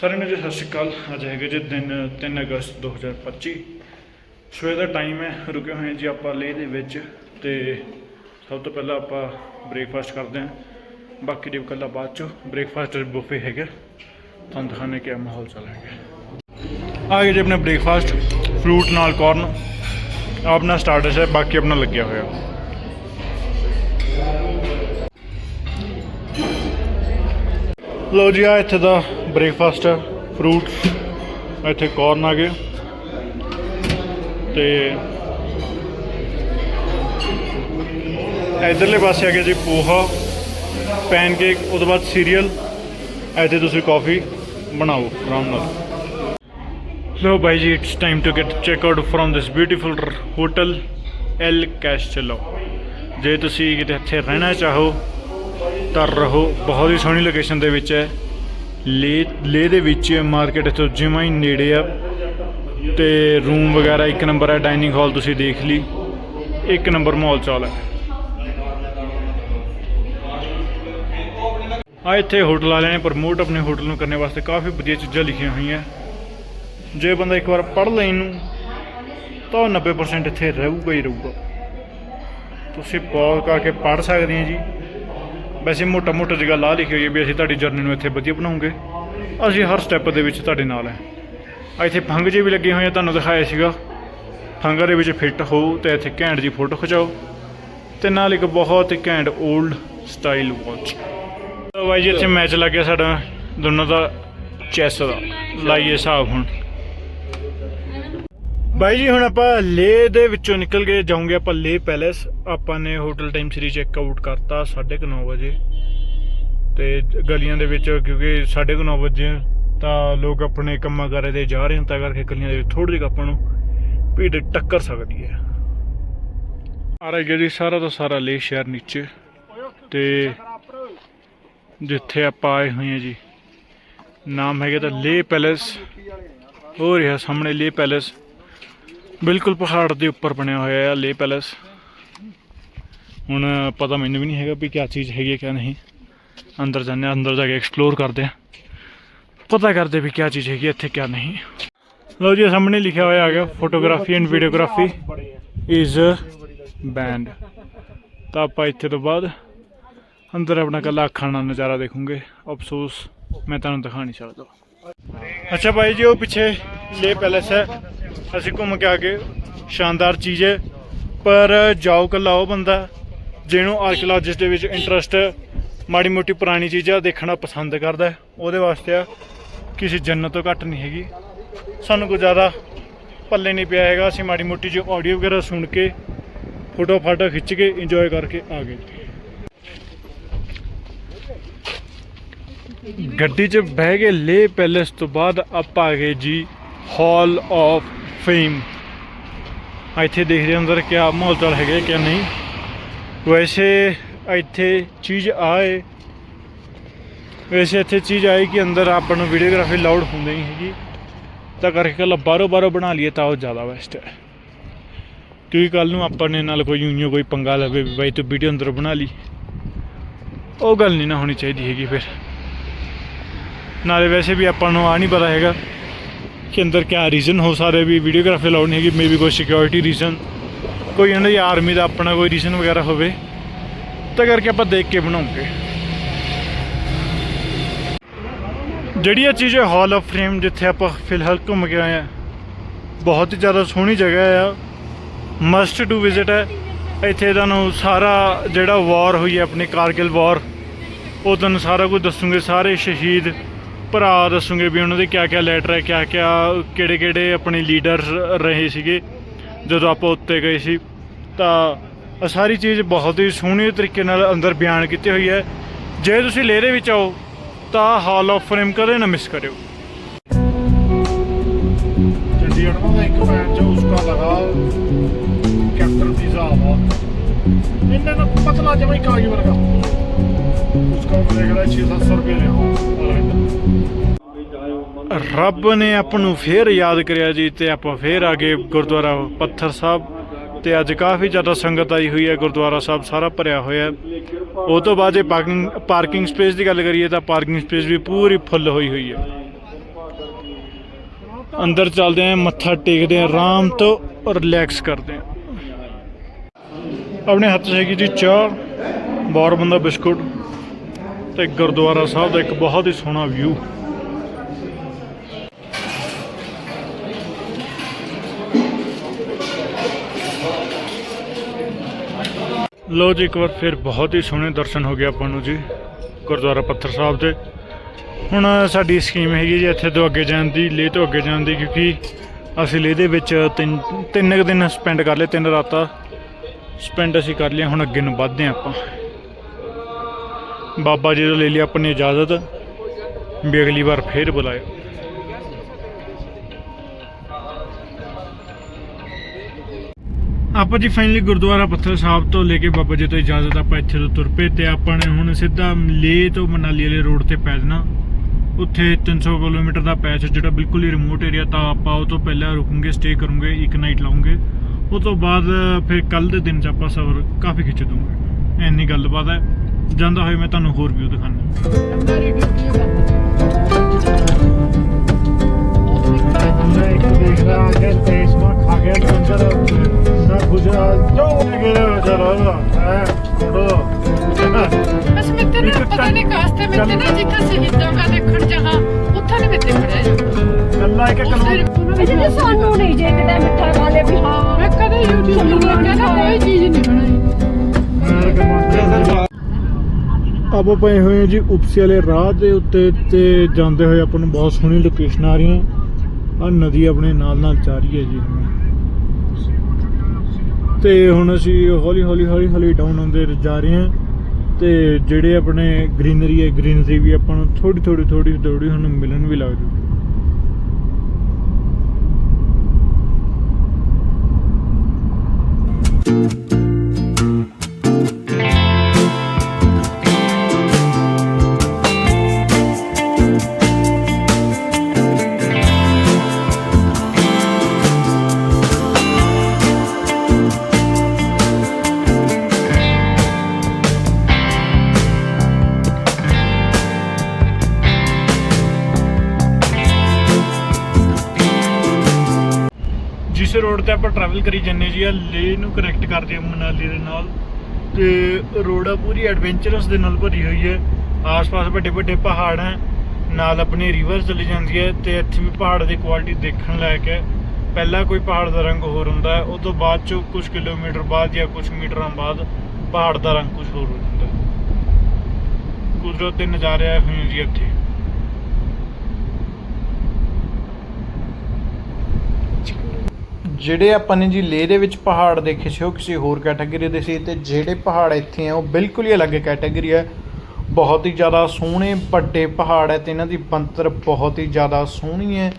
ਸਾਰਿਆਂ ਨੂੰ ਜੀ ਸਤਿ ਸ਼੍ਰੀ ਅਕਾਲ। ਅੱਜ ਹੈਗੇ ਜੀ ਦਿਨ 3 ਅਗਸਤ 2025 ਸਵੇਰ ਦਾ ਟਾਈਮ ਹੈ, ਰੁਕੇ ਹੋਏ ਹਾਂ ਜੀ ਆਪਾਂ ਲੇਹ ਦੇ ਵਿੱਚ ਤੇ ਸਭ ਤੋਂ ਪਹਿਲਾਂ ਆਪਾਂ ਬ੍ਰੇਕਫਾਸਟ ਕਰਦੇ ਹਾਂ। ਬਾਕੀ ਦੀ ਗੱਲਾਂ ਬਾਅਦ ਚੋਂ। ਬ੍ਰੇਕਫਾਸਟ ਬੁਫੇ ਹੈਗਾ, ਤੁਹਾਨੂੰ ਦਿਖਾਣੇ ਕਿਆ ਮਾਹੌਲ ਚੱਲ ਰਿਹਾ ਆ ਗਏ ਜੀ ਆਪਣਾ ਬ੍ਰੇਕਫਾਸਟ ਫਰੂਟ ਨਾਲ ਕਾਰਨ ਆਪਣਾ ਸਟਾਰਟਰ ਹੈ, ਬਾਕੀ ਆਪਣਾ ਲੱਗਿਆ ਹੋਇਆ। ਲੋ ਜੀ ਆ ਇੱਥੇ ਦਾ ਬ੍ਰੇਕਫਾਸਟ ਹੈ ਫਰੂਟ ਇੱਥੇ ਕਾਰਨ ਆ ਗਏ। ਤੇ ਇਧਰਲੇ ਪਾਸੇ ਆ ਗਿਆ ਜੀ ਪੋਹਾ ਪੈਨਕੇਕ ਉਹਦੇ ਬਾਅਦ ਸੀਰੀਅਲ ਇੱਥੇ ਤੁਸੀਂ ਕਾਫੀ ਬਣਾਓ, ਆਰਾਮ ਨਾਲ। ਲੋ ਬਾਈ ਜੀ it's time to get check out from this beautiful hotel El Castelo ਜੇ ਤੁਸੀਂ ਕਿਤੇ ਇੱਥੇ ਰਹਿਣਾ ਚਾਹੋ, ਤਾਂ ਰਹੋ, ਬਹੁਤ ਹੀ ਸੋਹਣੀ ਲੋਕੇਸ਼ਨ ਦੇ ਵਿੱਚ ਹੈ। ਲੇ ਲੇ ਦੇ ਵਿੱਚ ਮਾਰਕੀਟ ਇੱਥੋਂ ਜਿਵੇਂ ਹੀ ਨੇੜੇ ਆ ਤੇ ਰੂਮ ਵਗੈਰਾ ਇੱਕ ਨੰਬਰ ਹੈ ਡਾਈਨਿੰਗ ਹਾਲ ਤੁਸੀਂ ਦੇਖ ਲਈ। ਇੱਕ ਨੰਬਰ ਮਾਹੌਲ ਚਾਲ ਹੈ ਆ ਇੱਥੇ ਹੋਟਲ ਵਾਲਿਆਂ ਨੇ ਪ੍ਰਮੋਟ ਆਪਣੇ ਹੋਟਲ ਨੂੰ ਕਰਨ ਵਾਸਤੇ ਕਾਫੀ ਵਧੀਆ ਚੀਜ਼ਾਂ ਲਿਖੀਆਂ ਹੋਈਆਂ। ਜੇ ਬੰਦਾ ਇੱਕ ਵਾਰ ਪੜ੍ਹ ਲੈ ਇਹਨੂੰ, ਤਾਂ ਉਹ 90% ਇੱਥੇ ਰਹੂਗਾ ਹੀ ਰਹੂਗਾ। ਤੁਸੀਂ ਪੌਜ਼ ਕਰਕੇ ਪੜ੍ਹ ਸਕਦੇ ਆ ਜੀ। ਵੈਸੇ ਮੋਟਾ ਮੋਟਾ ਜਿਹਾ ਲਾ ਲਿਖੀ ਹੋਈ ਹੈ ਵੀ ਅਸੀਂ ਤੁਹਾਡੀ ਜਰਨੀ ਨੂੰ ਇੱਥੇ ਵਧੀਆ ਬਣਾਉਂਗੇ। ਅਸੀਂ ਹਰ ਸਟੈਪ ਦੇ ਵਿੱਚ ਤੁਹਾਡੇ ਨਾਲ ਹੈ। ਇੱਥੇ ਫੰਗ ਜੇ ਵੀ ਲੱਗੇ ਹੋਏ ਆ ਤੁਹਾਨੂੰ ਦਿਖਾਇਆ ਸੀਗਾ। ਫੰਗਾਂ ਦੇ ਵਿੱਚ ਫਿੱਟ ਹੋ ਤੇ ਇੱਥੇ ਘੈਂਟ ਜੀ ਫੋਟੋ ਖਿਚਾਓ। ਤੇ ਨਾਲ ਇੱਕ ਬਹੁਤ ਹੀ ਘੈਂਟ 올ਡ ਸਟਾਈਲ ਵਾਚ ਤਾਂ ਬਾਈ ਜੀ ਇੱਥੇ ਮੈਚ ਲੱਗ ਗਿਆ ਸਾਡਾ ਦੋਨਾਂ ਦਾ। ਚੈਸ ਦਾ। ਲਾਈਏ ਹਿਸਾਬ ਹੁਣ। ਬਾਈ ਜੀ, ਹੁਣ ਆਪਾਂ ਲੇ ਦੇ ਵਿੱਚੋਂ ਨਿਕਲ ਕੇ ਜਾਉਂਗੇ ਆਪਾਂ ਲੇ ਪੈਲੇਸ। ਆਪਾਂ ਨੇ ਹੋਟਲ ਟਾਈਮ ਸਰੀ ਚੈੱਕ ਆਊਟ ਕਰਤਾ 9:30 ਵਜੇ। ਤੇ ਗਲੀਆਂ ਦੇ ਵਿੱਚ ਕਿਉਂਕਿ 9:30 ਵਜੇ ਤਾਂ ਲੋਕ ਆਪਣੇ ਕੰਮਾਂ ਕਾਰੇ ਦੇ ਜਾ ਰਹੇ ਹਨ, ਤਾਂ ਕਰਕੇ ਗਲੀਆਂ ਦੇ ਵਿੱਚ ਥੋੜੀ ਜਿਹੀ ਆਪਾਂ ਨੂੰ ਭੀੜ ਟੱਕਰ ਸਕਦੀ ਹੈ। ਆ ਰਿਹਾ ਜੀ ਸਾਰਾ ਦਾ ਸਾਰਾ ਲੇ ਸ਼ਹਿਰ ਨੀਚੇ। ਤੇ ਜਿੱਥੇ ਆਪਾਂ ਆਏ ਹੋਏ ਹਾਂ ਜੀ, ਨਾਮ ਹੈਗਾ ਤਾਂ ਲੇ ਪੈਲੇਸ। ਹੋ ਰਿਹਾ ਸਾਹਮਣੇ ਲੇ ਪੈਲੇਸ। ਬਿਲਕੁਲ ਪਹਾੜ ਦੇ ਉੱਪਰ ਬਣਿਆ ਹੋਇਆ ਹੈ ਲੇ ਪੈਲੇਸ ਹੁਣ ਪਤਾ ਮੈਨੂੰ ਵੀ ਨਹੀਂ ਹੈਗਾ ਵੀ ਕੀ ਚੀਜ਼ ਹੈਗੀ ਹੈ ਕਿਆ ਨਹੀਂ। ਅੰਦਰ ਜਾਂਦੇ ਹਾਂ, ਅੰਦਰ ਜਾ ਕੇ ਐਕਸਪਲੋਰ ਕਰਦੇ ਹਾਂ। ਪਤਾ ਕਰਦੇ ਵੀ ਕੀ ਚੀਜ਼ ਹੈਗੀ ਹੈ, ਇੱਥੇ ਕਿਆ ਨਹੀਂ। ਲਓ ਜੀ ਸਾਹਮਣੇ ਲਿਖਿਆ ਹੋਇਆ ਆ ਗਿਆ photography and videography is banned ਤਾਂ ਆਪਾਂ ਇੱਥੇ ਤੋਂ ਬਾਅਦ ਅੰਦਰ ਆਪਣਾ ਕੱਲਾ ਅੱਖਾਂ ਨਾਲ ਨਜ਼ਾਰਾ ਦੇਖੂਗੇ। ਅਫਸੋਸ, ਮੈਂ ਤੁਹਾਨੂੰ ਦਿਖਾ ਨਹੀਂ ਸਕਦਾ। ਅੱਛਾ ਭਾਈ ਜੀ, ਉਹ ਪਿੱਛੇ ਲੇ ਪੈਲੇਸ ਹੈ। ਅਸੀਂ ਘੁੰਮ ਕੇ ਆ ਗਏ। ਸ਼ਾਨਦਾਰ ਚੀਜ਼ ਹੈ। ਪਰ ਜਾਓ ਕੱਲਾ ਉਹ ਬੰਦਾ ਜਿਹਨੂੰ ਆਰਕੀਓਲੋਜਿਸਟ ਦੇ ਵਿੱਚ ਇੰਟਰਸਟ ਮਾੜੀ ਮੋਟੀ ਪੁਰਾਣੀ ਚੀਜ਼ਾਂ ਦੇਖਣਾ ਪਸੰਦ ਕਰਦਾ ਉਹਦੇ ਵਾਸਤੇ ਆ, ਕਿਸੇ ਜੰਨਤ ਤੋਂ ਘੱਟ ਨਹੀਂ ਹੈਗੀ। ਸਾਨੂੰ ਕੋਈ ਜ਼ਿਆਦਾ ਪੱਲੇ ਨਹੀਂ ਪਿਆ ਹੈਗਾ। ਅਸੀਂ ਮਾੜੀ ਮੋਟੀ ਜਿਹੀ ਆਡੀਓ ਵਗੈਰਾ ਸੁਣ ਕੇ, ਫੋਟੋ ਫਾਟੋ ਖਿੱਚ ਕੇ ਇੰਜੋਏ ਕਰਕੇ ਆ ਗਏ। ਗੱਡੀ 'ਚ ਬਹਿ ਕੇ ਲੇ ਪੈਲੇਸ ਤੋਂ ਬਾਅਦ ਆਪਾਂ ਆ ਗਏ ਜੀ ਹਾਲ ਆਫ ਫੇਮ ਇੱਥੇ ਦੇਖਦੇ ਅੰਦਰ ਕਿਆ ਮਾਹੌਲ ਚਾਲ ਹੈਗੇ ਕਿਆ ਨਹੀਂ। ਵੈਸੇ ਇੱਥੇ ਚੀਜ਼ ਆਏ। ਵੈਸੇ ਇੱਥੇ ਚੀਜ਼ ਆਏ ਕਿ ਅੰਦਰ ਆਪਾਂ ਨੂੰ ਵੀਡੀਓਗ੍ਰਾਫੀ ਲਾਊਡ ਹੁੰਦੀ ਨਹੀਂ ਹੈਗੀ। ਤਾਂ ਕਰਕੇ ਕੱਲ ਬਾਹਰੋਂ ਬਾਹਰੋਂ ਬਣਾ ਲਈਏ ਤਾਂ ਉਹ ਜ਼ਿਆਦਾ ਬੈਸਟ ਹੈ। ਕਿਉਂਕਿ ਕੱਲ ਨੂੰ ਆਪਾਂ ਨੇ ਨਾਲ ਕੋਈ ਯੂਨੀਓ ਕੋਈ ਪੰਗਾ ਲਵੇ ਵੀ ਬਾਈ ਤੂੰ ਵੀਡੀਓ ਅੰਦਰ ਬਣਾ ਲਈ। ਉਹ ਗੱਲ ਨਹੀਂ ਨਾ ਹੋਣੀ ਚਾਹੀਦੀ ਹੈਗੀ ਫਿਰ। ਨਾਲੇ ਵੈਸੇ ਵੀ ਆਪਾਂ ਨੂੰ ਆ ਨਹੀਂ ਪਤਾ ਹੈਗਾ ਕਿ ਅੰਦਰ ਕਿਆ ਰੀਜ਼ਨ ਹੋ ਸਕਦੇ ਵੀ ਵੀਡੀਓਗ੍ਰਾਫੀ ਨਹੀਂ ਹੈਗੀ ਮੇਬੀ ਕੋਈ ਸਿਕਿਉਰਿਟੀ ਰੀਜ਼ਨ ਕੋਈ ਇਹਨਾਂ ਦੀ ਆਰਮੀ ਦਾ ਆਪਣਾ ਕੋਈ ਰੀਜ਼ਨ ਵਗੈਰਾ ਹੋਵੇ, ਤਾਂ ਕਰਕੇ ਆਪਾਂ ਦੇਖ ਕੇ ਬਣਾਉਂਗੇ। ਜਿਹੜੀ ਇਹ ਚੀਜ਼ ਹੈ ਹਾਲ ਆਫ ਫਰੇਮ ਜਿੱਥੇ ਆਪਾਂ ਫਿਲਹਾਲ ਘੁੰਮ ਕੇ ਆਏ ਆ ਬਹੁਤ ਹੀ ਜ਼ਿਆਦਾ ਸੋਹਣੀ ਜਗ੍ਹਾ ਆ। ਮਸਟ ਟੂ ਵਿਜ਼ਿਟ ਹੈ। ਇੱਥੇ ਤੁਹਾਨੂੰ ਸਾਰਾ ਜਿਹੜਾ ਵਾਰ ਹੋਈ ਹੈ, ਆਪਣੀ ਕਾਰਗਿਲ ਵਾਰ ਉਹ ਤੁਹਾਨੂੰ ਸਾਰਾ ਕੁਝ ਦੱਸੂਗੇ, ਸਾਰੇ ਸ਼ਹੀਦ ਭਰਾ ਦੱਸੂਗੇ ਵੀ ਉਹਨਾਂ ਦੇ ਕਿਆ ਕਿਆ ਲੈਟਰ ਹੈ, ਕਿਆ ਕਿਆ ਕਿਹੜੇ ਕਿਹੜੇ ਆਪਣੇ ਲੀਡਰ ਰਹੇ ਸੀਗੇ ਜਦੋਂ ਆਪਾਂ ਉੱਤੇ ਗਏ ਸੀ। ਤਾਂ ਸਾਰੀ ਚੀਜ਼ ਬਹੁਤ ਹੀ ਸੋਹਣੇ ਤਰੀਕੇ ਨਾਲ ਅੰਦਰ ਬਿਆਨ ਕੀਤੀ ਹੋਈ ਹੈ। ਜੇ ਤੁਸੀਂ ਲੇਰੇ ਵਿੱਚ ਆਓ, ਤਾਂ ਹਾਲ ਆਫ ਫਰੇਮ ਕਦੇ ਨਾ ਮਿਸ ਕਰਿਓ। ਚੰਡੀਗੜ੍ਹ ਦਾ ਇੱਕ ਪੈਂਟ ਜੋ ਉਸਕਾ ਲਗਾ ਕੈਪਟਨ ਪੀਜ਼ਾ ਆਵਾ ਇਹਨਾਂ ਨੂੰ ਪਤਲਾ ਜਿਹਾ ਕਾਗਜ਼ ਵਰਗਾ। ਰੱਬ ਨੇ ਆਪ ਨੂੰ ਫੇਰ ਯਾਦ ਕਰਿਆ ਜੀ ਤੇ ਆਪਾਂ ਫੇਰ ਆ ਗਏ ਗੁਰਦੁਆਰਾ ਪੱਥਰ ਸਾਹਿਬ ਤੇ ਅੱਜ ਕਾਫੀ ਜ਼ਿਆਦਾ ਸੰਗਤ ਆਈ ਹੋਈ ਹੈ, ਗੁਰਦੁਆਰਾ ਸਾਹਿਬ ਸਾਰਾ ਭਰਿਆ ਹੋਇਆ ਹੈ। ਉਹ ਤੋਂ ਬਾਅਦ ਜੇ ਪਾਰਕਿੰਗ ਪਾਰਕਿੰਗ ਸਪੇਸ ਦੀ ਗੱਲ ਕਰੀਏ ਤਾਂ ਪਾਰਕਿੰਗ ਸਪੇਸ ਵੀ ਪੂਰੀ ਫੁੱਲ ਹੋਈ ਹੋਈ ਹੈ। ਅੰਦਰ ਚੱਲਦੇ ਆਂ ਮੱਥਾ ਟੇਕਦੇ ਆਂ ਆਰਾਮ ਤੋਂ ਰਿਲੈਕਸ ਕਰਦੇ ਆਂ ਆਪਣੇ ਹੱਥ ਸੇਕੀ ਜੀ ਚਾਹ ਬੌਰ ਬੰਦਾ ਬਿਸਕੁਟ। ਤੇ ਗੁਰਦੁਆਰਾ ਸਾਹਿਬ ਦਾ ਇੱਕ ਬਹੁਤ ਹੀ ਸੋਹਣਾ ਵਿਊ ਲੋ ਜੀ, ਇੱਕ ਵਾਰ ਫਿਰ ਬਹੁਤ ਹੀ ਸੋਹਣੇ ਦਰਸ਼ਨ ਹੋ ਗਏ ਆਪਾਂ ਨੂੰ ਜੀ, ਗੁਰਦੁਆਰਾ ਪੱਥਰ ਸਾਹਿਬ ਦੇ। ਹੁਣ ਸਾਡੀ ਸਕੀਮ ਹੈਗੀ ਜੀ ਇੱਥੇ ਤੋਂ ਅੱਗੇ ਜਾਣ ਦੀ ਲੇਹ ਤੋਂ ਅੱਗੇ ਜਾਣ ਦੀ, ਕਿਉਂਕਿ ਅਸੀਂ ਲੇਹ ਦੇ ਵਿੱਚ ਤਿੰਨ ਤਿੰਨ ਕੁ ਦਿਨ ਸਪੈਂਡ ਕਰ ਲਏ, ਤਿੰਨ ਰਾਤਾਂ ਸਪੈਂਡ ਅਸੀਂ ਕਰ ਲਿਆ ਹੁਣ ਅੱਗੇ ਨੂੰ ਵੱਧਦੇ ਹਾਂ ਆਪਾਂ। ਬਾਬਾ ਜੀ ਤੋਂ ਲੈ ਲਈ ਆਪਣੀ ਇਜਾਜ਼ਤ। ਵੀ ਅਗਲੀ ਵਾਰ ਫੇਰ ਬੁਲਾਇਓ। ਆਪਾਂ ਜੀ ਫਾਈਨਲੀ ਗੁਰਦੁਆਰਾ ਪੱਥਰ ਸਾਹਿਬ ਤੋਂ ਲੈ ਕੇ ਬਾਬਾ ਜੀ ਤੋਂ ਇਜਾਜ਼ਤ ਆਪਾਂ ਇੱਥੇ ਤੋਂ ਤੁਰ ਪਏ ਤੇ ਆਪਾਂ ਨੇ ਹੁਣ ਸਿੱਧਾ ਲੇਹ ਤੋਂ ਮਨਾਲੀ ਵਾਲੇ ਰੋਡ ਤੇ ਪੈ ਜਾਣਾ। ਉੱਥੇ 300 ਕਿਲੋਮੀਟਰ ਦਾ ਪੈਚ ਜਿਹੜਾ ਬਿਲਕੁਲ ਹੀ ਰਿਮੋਟ ਏਰੀਆ ਤਾਂ ਆਪਾਂ ਉਹ ਤੋਂ ਪਹਿਲਾਂ ਰੁਕਾਂਗੇ ਸਟੇ ਕਰੂੰਗੇ, ਇੱਕ ਨਾਈਟ ਲਾਉਂਗੇ। ਉਹ ਤੋਂ ਬਾਅਦ ਫਿਰ ਕੱਲ ਦੇ ਦਿਨ ਚ ਆਪਾਂ ਸਫ਼ਰ ਕਾਫੀ ਖਿੱਚ ਦੂੰਗੇ। ਇੰਨੀ ਗੱਲਬਾਤ ਹੈ। ਜਾਂਦਾ ਹੋਏ ਮੈਂ ਤੁਹਾਨੂੰ ਹੋਰ ਵਿਊ ਦਿਖਾਉਂਦਾ। ਆਪਾਂ ਪਏ ਹੋਏ ਹਾਂ ਜੀ, ਉਪਸੀ ਵਾਲੇ ਰਾਹ ਦੇ ਉੱਤੇ ਤੇ ਜਾਂਦੇ ਹੋਏ ਆਪਾਂ ਨੂੰ ਬਹੁਤ ਸੋਹਣੀ ਲੋਕੇਸ਼ਨ ਆ ਰਹੀਆਂ। ਆ ਨਦੀ ਆਪਣੇ ਨਾਲ ਨਾਲ ਜਾ ਰਹੀ ਹੈ ਜੀ। ਤੇ ਹੁਣ ਅਸੀਂ ਹੌਲੀ ਹੌਲੀ ਹੌਲੀ ਹੌਲੀ ਡਾਊਨ ਹੁੰਦੇ ਜਾ ਰਹੇ ਹਾਂ। ਤੇ ਜਿਹੜੇ ਆਪਣੇ ਗ੍ਰੀਨਰੀ ਹੈ ਗ੍ਰੀਨਰੀ ਵੀ ਆਪਾਂ ਨੂੰ ਥੋੜੀ ਥੋੜੀ ਥੋੜੀ ਥੋੜੀ ਹੁਣ ਮਿਲਣ ਵੀ ਲੱਗ ਜੂ। ਟਰੈਵਲ ਕਰੀ ਜੰਨੇ ਜੀ ਆ ਲੇ ਨੂੰ ਕਨੈਕਟ ਕਰਦੇ ਆ ਮਨਾਲੀ ਦੇ ਨਾਲ ਤੇ ਰੋਡ ਆ ਪੂਰੀ ਐਡਵੈਂਚਰਸ ਦੇ ਨਾਲ ਭਰੀ ਹੋਈ ਹੈ। ਆਸ-ਪਾਸ ਵੱਡੇ ਵੱਡੇ ਪਹਾੜ ਹੈ, ਨਾਲ ਆਪਣੇ ਰਿਵਰ ਚਲੀ ਜਾਂਦੀ ਹੈ ਤੇ ਇੱਥੇ ਵੀ ਪਹਾੜ ਦੀ ਕੁਆਲਿਟੀ ਦੇਖਣ ਲਾਇਕ ਹੈ। ਪਹਿਲਾਂ ਕੋਈ ਪਹਾੜ ਦਾ ਰੰਗ ਹੋਰ ਹੁੰਦਾ ਹੈ, ਉਹ ਤੋਂ ਬਾਅਦ ਚੋਂ ਕੁਝ ਕਿਲੋਮੀਟਰ ਬਾਅਦ ਜਾਂ ਕੁਝ ਮੀਟਰਾਂ ਬਾਅਦ ਪਹਾੜ ਦਾ ਰੰਗ ਕੁਝ ਹੋਰ ਹੋ ਜਾਂਦਾ ਕੁਦਰਤ ਦੇ ਨਜ਼ਾਰੇ ਆਏ ਹੋਏ ਜੀ ਇੱਥੇ। ਜਿਹੜੇ ਆਪਾਂ ਨੇ ਜੀ ਲੇਹ ਦੇ ਵਿੱਚ ਪਹਾੜ ਦੇਖੇ ਸੀ, ਉਹ ਕਿਸੇ ਹੋਰ ਕੈਟਾਗਰੀ ਦੇ ਸੀ ਤੇ ਜਿਹੜੇ ਪਹਾੜ ਇੱਥੇ ਆ, ਉਹ ਬਿਲਕੁਲ ਹੀ ਅਲੱਗ ਕੈਟਾਗਰੀ ਹੈ ਬਹੁਤ ਹੀ ਜ਼ਿਆਦਾ ਸੋਹਣੇ ਵੱਡੇ ਪਹਾੜ ਹੈ ਤੇ ਇਹਨਾਂ ਦੀ ਬੰਤਰ ਬਹੁਤ ਹੀ ਜ਼ਿਆਦਾ ਸੋਹਣੀ ਹੈ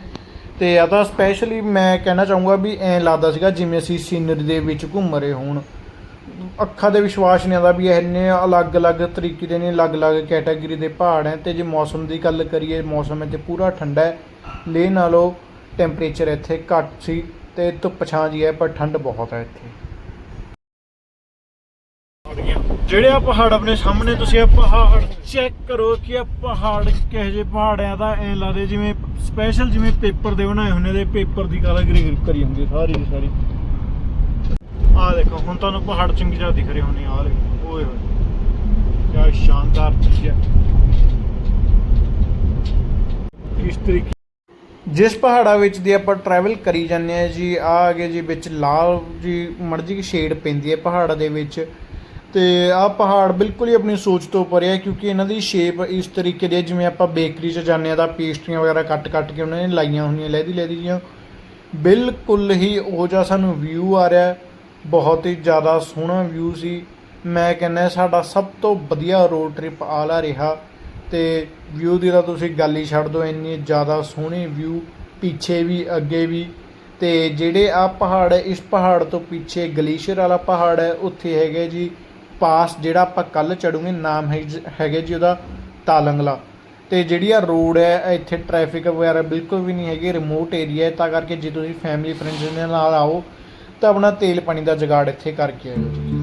ਤੇ ਆਦਾ ਸਪੈਸ਼ਲੀ ਮੈਂ ਕਹਿਣਾ ਚਾਹੂੰਗਾ ਵੀ ਐਂ ਲੱਗਦਾ ਸੀਗਾ ਜਿਵੇਂ ਅਸੀਂ ਸੀਨਰੀ ਦੇ ਵਿੱਚ ਘੁੰਮ ਰਹੇ ਹੋਣ। ਅੱਖਾਂ ਦੇ ਵਿਸ਼ਵਾਸ ਨਹੀਂ ਆਉਂਦਾ ਵੀ ਇਹਨੇ ਅਲੱਗ-ਅਲੱਗ ਤਰੀਕੇ ਦੇ ਨੇ ਅਲੱਗ-ਅਲੱਗ ਕੈਟਾਗਰੀ ਦੇ ਪਹਾੜ ਹੈ ਤੇ ਜੇ ਮੌਸਮ ਦੀ ਗੱਲ ਕਰੀਏ, ਮੌਸਮ ਇੱਥੇ ਪੂਰਾ ਠੰਡਾ ਹੈ। ਲੇਹ ਨਾਲੋਂ ਟੈਂਪਰੇਚਰ ਇੱਥੇ ਘੱਟ ਸੀ। ਤੇ ਧੁੱਪ ਛਾਂ ਜੀ ਹੈ, ਪਰ ਠੰਡ ਬਹੁਤ ਹੈ ਇੱਥੇ। ਜਿਹੜੇ ਆ ਪਹਾੜ ਆਪਣੇ ਸਾਹਮਣੇ, ਤੁਸੀਂ ਆ ਪਹਾੜ ਚੈੱਕ ਕਰੋ ਕਿ ਆ ਪਹਾੜ ਕਿਹੋ ਜਿਹੇ ਪਹਾੜ ਆ ਐ ਲੱਗਦੇ ਜਿਵੇਂ ਸਪੈਸ਼ਲ ਜਿਵੇਂ ਪੇਪਰ ਦੇ ਬਣਾਏ ਹੁੰਦੇ ਦੇ ਪੇਪਰ ਦੀ ਕਾਲਾਗਰੀ ਕਰੀ ਹੁੰਦੀ ਸਾਰੀ ਦੀ ਸਾਰੀ। ਆ ਦੇਖੋ, ਹੁਣ ਤੁਹਾਨੂੰ ਪਹਾੜ ਚੰਗੀ ਤਰ੍ਹਾਂ ਦਿਖ ਰਹੇ ਹੋਣੇ ਆ ਓਏ ਹੋਏ। ਕੀ ਸ਼ਾਨਦਾਰ ਚੀਜ਼ ਹੈ ਇਸ ਤਰੀਕੇ ਜਿਸ ਪਹਾੜਾਂ ਵਿੱਚ ਦੀ ਆਪਾਂ ਟਰੈਵਲ ਕਰੀ ਜਾਂਦੇ ਆ ਜੀ, ਆ ਆ ਗਏ ਜੀ ਵਿੱਚ ਲਾਲ ਜੀ ਮਰਜ਼ੀ ਕੀ ਸ਼ੇਡ ਪੈਂਦੀ ਹੈ ਪਹਾੜਾਂ ਦੇ ਵਿੱਚ। ਤੇ ਆ ਪਹਾੜ ਬਿਲਕੁਲ ਹੀ ਆਪਣੀ ਸੋਚ ਤੋਂ ਪਰੇ ਹੈ, ਕਿਉਂਕਿ ਇਹਨਾਂ ਦੀ ਸ਼ੇਪ ਇਸ ਤਰੀਕੇ ਦੀ ਹੈ, ਜਿਵੇਂ ਆਪਾਂ ਬੇਕਰੀ 'ਚ ਜਾਂਦੇ ਆ ਤਾਂ ਪੇਸਟਰੀਆਂ ਵਗੈਰਾ ਕੱਟ-ਕੱਟ ਕੇ ਉਹਨਾਂ ਨੇ ਲਾਈਆਂ ਹੋਈਆਂ, ਲਹਿਦੀ ਲਹਿਦੀ ਜੀਆਂ। ਬਿਲਕੁਲ ਹੀ ਉਹ ਜਿਹਾ ਸਾਨੂੰ ਵਿਊ ਆ ਰਿਹਾ ਬਹੁਤ ਹੀ ਜ਼ਿਆਦਾ ਸੋਹਣਾ ਵਿਊ ਸੀ। ਮੈਂ ਕਹਿੰਦਾ ਸਾਡਾ ਸਭ ਤੋਂ ਵਧੀਆ ਰੋਡ ਟ੍ਰਿਪ ਆਲਾ ਰਿਹਾ। ਅਤੇ ਵਿਊ ਦੀ ਤਾਂ ਤੁਸੀਂ ਗੱਲ ਹੀ ਛੱਡ ਦਿਉ ਇੰਨੀ ਜ਼ਿਆਦਾ ਸੋਹਣੇ ਵਿਊ ਪਿੱਛੇ ਵੀ, ਅੱਗੇ ਵੀ। ਅਤੇ ਜਿਹੜੇ ਆਹ ਪਹਾੜ ਹੈ, ਇਸ ਪਹਾੜ ਤੋਂ ਪਿੱਛੇ ਗਲੇਸ਼ੀਅਰ ਵਾਲਾ ਪਹਾੜ ਹੈ, ਉੱਥੇ ਹੈਗੇ ਜੀ ਪਾਸ ਜਿਹੜਾ ਆਪਾਂ ਕੱਲ੍ਹ ਚੜੂਗੇ ਨਾਮ ਹੈ ਹੈਗੇ ਜੀ ਉਹਦਾ ਤਾਲੰਗਲਾ। ਅਤੇ ਜਿਹੜੀ ਆ ਰੋਡ ਹੈ, ਇੱਥੇ ਟ੍ਰੈਫਿਕ ਵਗੈਰਾ ਬਿਲਕੁਲ ਵੀ ਨਹੀਂ ਹੈਗੀ ਰਿਮੋਟ ਏਰੀਆ ਹੈ, ਤਾਂ ਕਰਕੇ ਜੇ ਤੁਸੀਂ ਫੈਮਿਲੀ ਫਰੈਂਡਸ ਦੇ ਨਾਲ ਆਓ, ਤਾਂ ਆਪਣਾ ਤੇਲ ਪਾਣੀ ਦਾ ਜੁਗਾੜ ਇੱਥੇ ਕਰਕੇ ਆਇਓ। ਜੀ